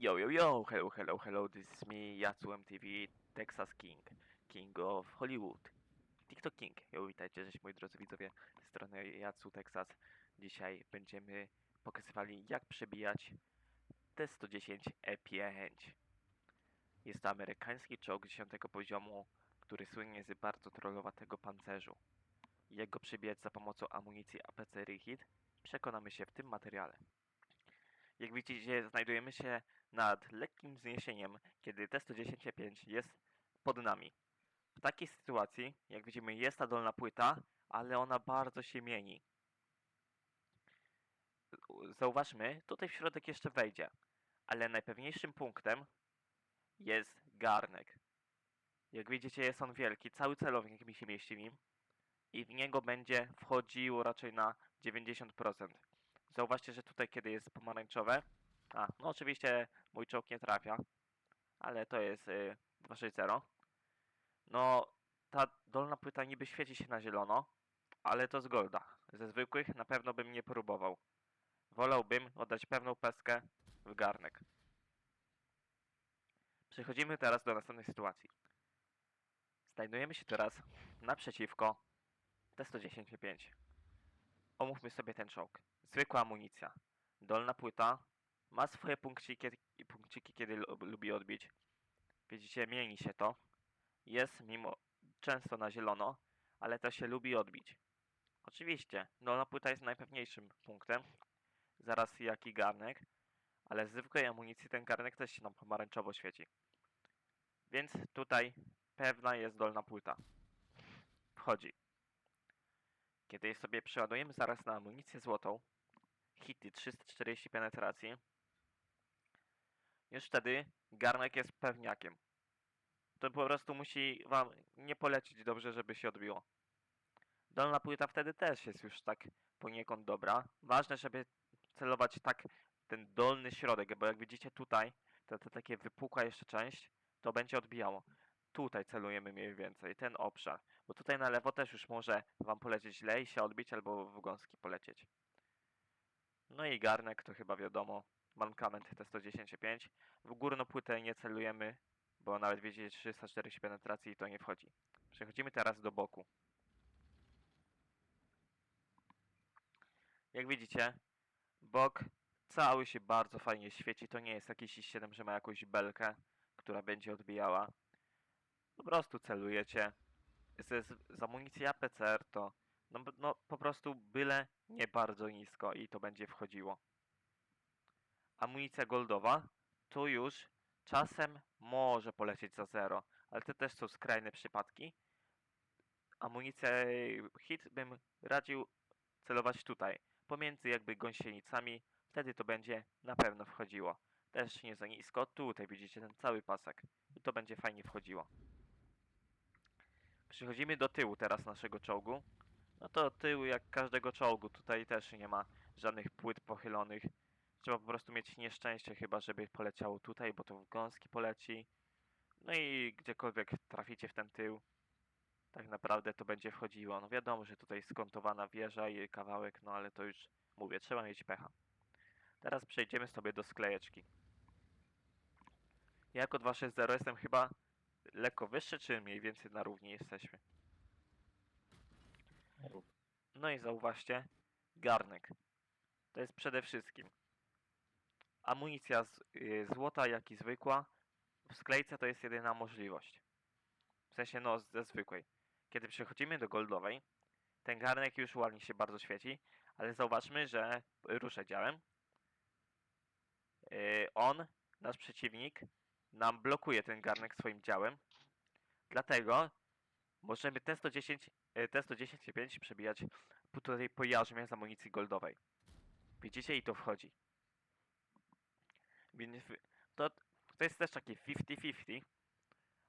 Yo, yo, yo, hello, hello, hello, this is me, Yatsu MTV, Texas King, King of Hollywood, TikTok King. Yo, witajcie, moi drodzy widzowie, z strony Yatsu Texas. Dzisiaj będziemy pokazywali, jak przebijać T-110 E5. Jest to amerykański czołg 10 poziomu, który słynie z bardzo trollowatego pancerzu. Jak go przebijać za pomocą amunicji APC Rihit, przekonamy się w tym materiale. Jak widzicie, znajdujemy się nad lekkim wzniesieniem, kiedy T-110-5 jest pod nami. W takiej sytuacji, jak widzimy, jest ta dolna płyta, ale ona bardzo się mieni. Zauważmy, tutaj w środek jeszcze wejdzie, ale najpewniejszym punktem jest garnek. Jak widzicie, jest on wielki, cały celownik mi się mieści w nim i w niego będzie wchodziło raczej na 90%. Zauważcie, że tutaj kiedy jest pomarańczowe, a, no oczywiście mój czołg nie trafia, ale to jest y, 260. No, ta dolna płyta niby świeci się na zielono, ale to z golda. Ze zwykłych na pewno bym nie próbował. Wolałbym oddać pewną peskę w garnek. Przechodzimy teraz do następnej sytuacji. Znajdujemy się teraz naprzeciwko T-110-5. Omówmy sobie ten czołg. Zwykła amunicja. Dolna płyta. Ma swoje punkciki, punkciki kiedy lu- lubi odbić. Widzicie, mieni się to. Jest mimo często na zielono, ale to się lubi odbić. Oczywiście, dolna płyta jest najpewniejszym punktem. Zaraz jak i garnek. Ale z zwykłej amunicji ten garnek też się nam pomarańczowo świeci. Więc tutaj pewna jest dolna płyta. Wchodzi. Kiedy sobie przeładujemy zaraz na amunicję złotą, hity 340 penetracji, już wtedy garnek jest pewniakiem. To po prostu musi wam nie polecieć dobrze, żeby się odbiło. Dolna płyta wtedy też jest już tak poniekąd dobra. Ważne, żeby celować tak ten dolny środek, bo jak widzicie tutaj, ta, ta takie wypukła jeszcze część, to będzie odbijało. Tutaj celujemy mniej więcej, ten obszar. Bo tutaj na lewo też już może wam polecieć źle i się odbić, albo w gąski polecieć. No i garnek to chyba wiadomo. Mankament T110.5. W górną płytę nie celujemy, bo nawet widzicie 340 penetracji i to nie wchodzi. Przechodzimy teraz do boku. Jak widzicie, bok cały się bardzo fajnie świeci. To nie jest jakiś i7, że ma jakąś belkę, która będzie odbijała. Po prostu celujecie. Z, z, amunicji APCR to no, no po prostu byle nie bardzo nisko i to będzie wchodziło. Amunicja goldowa tu już czasem może polecieć za zero, ale to też są skrajne przypadki. Amunicję hit bym radził celować tutaj, pomiędzy jakby gąsienicami, wtedy to będzie na pewno wchodziło. Też nie za nisko, tutaj widzicie ten cały pasek to będzie fajnie wchodziło. Przechodzimy do tyłu teraz naszego czołgu. No to tył jak każdego czołgu, tutaj też nie ma żadnych płyt pochylonych. Trzeba po prostu mieć nieszczęście chyba, żeby poleciało tutaj, bo to w gąski poleci. No i gdziekolwiek traficie w ten tył, tak naprawdę to będzie wchodziło. No wiadomo, że tutaj skontowana wieża i kawałek, no ale to już mówię, trzeba mieć pecha. Teraz przejdziemy sobie do sklejeczki. Ja jako 260 jestem chyba lekko wyższy, czy mniej więcej na równi jesteśmy. No i zauważcie, garnek. To jest przede wszystkim amunicja z, y, złota, jak i zwykła. W sklejce to jest jedyna możliwość. W sensie, no, ze zwykłej. Kiedy przechodzimy do goldowej, ten garnek już ładnie się bardzo świeci, ale zauważmy, że ruszę działem. Yy, on, nasz przeciwnik, nam blokuje ten garnek swoim działem. Dlatego możemy T110, e, T110 przebijać po tutaj po z amunicji goldowej. Widzicie? I to wchodzi. To, to jest też taki 50-50,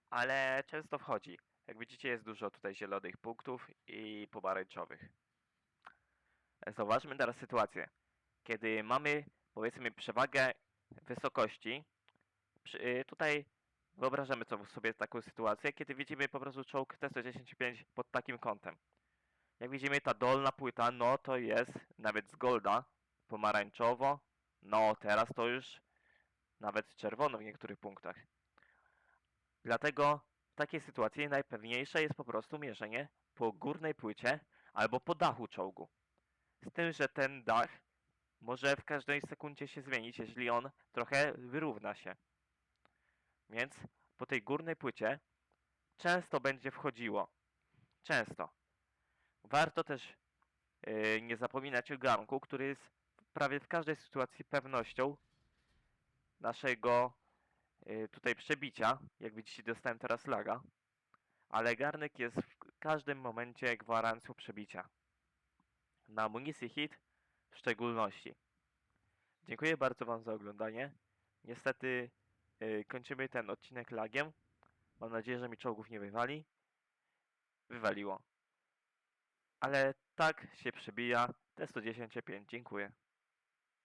ale często wchodzi. Jak widzicie jest dużo tutaj zielonych punktów i pomarańczowych. Zauważmy teraz sytuację. Kiedy mamy powiedzmy przewagę wysokości, y, tutaj wyobrażamy sobie taką sytuację, kiedy widzimy po prostu czołg T-110.5 pod takim kątem. Jak widzimy ta dolna płyta, no to jest nawet z golda, pomarańczowo, no teraz to już nawet czerwono w niektórych punktach. Dlatego w takiej sytuacji najpewniejsze jest po prostu mierzenie po górnej płycie albo po dachu czołgu. Z tym, że ten dach może w każdej sekundzie się zmienić, jeżeli on trochę wyrówna się. Więc po tej górnej płycie często będzie wchodziło. Często. Warto też yy, nie zapominać o garnku, który jest prawie w każdej sytuacji pewnością naszego yy, tutaj przebicia. Jak widzicie, dostałem teraz laga. Ale garnek jest w każdym momencie gwarancją przebicia. Na amunicji hit w szczególności. Dziękuję bardzo Wam za oglądanie. Niestety yy, kończymy ten odcinek lagiem. Mam nadzieję, że mi czołgów nie wywali. Wywaliło. Ale tak się przebija T110 5. Dziękuję.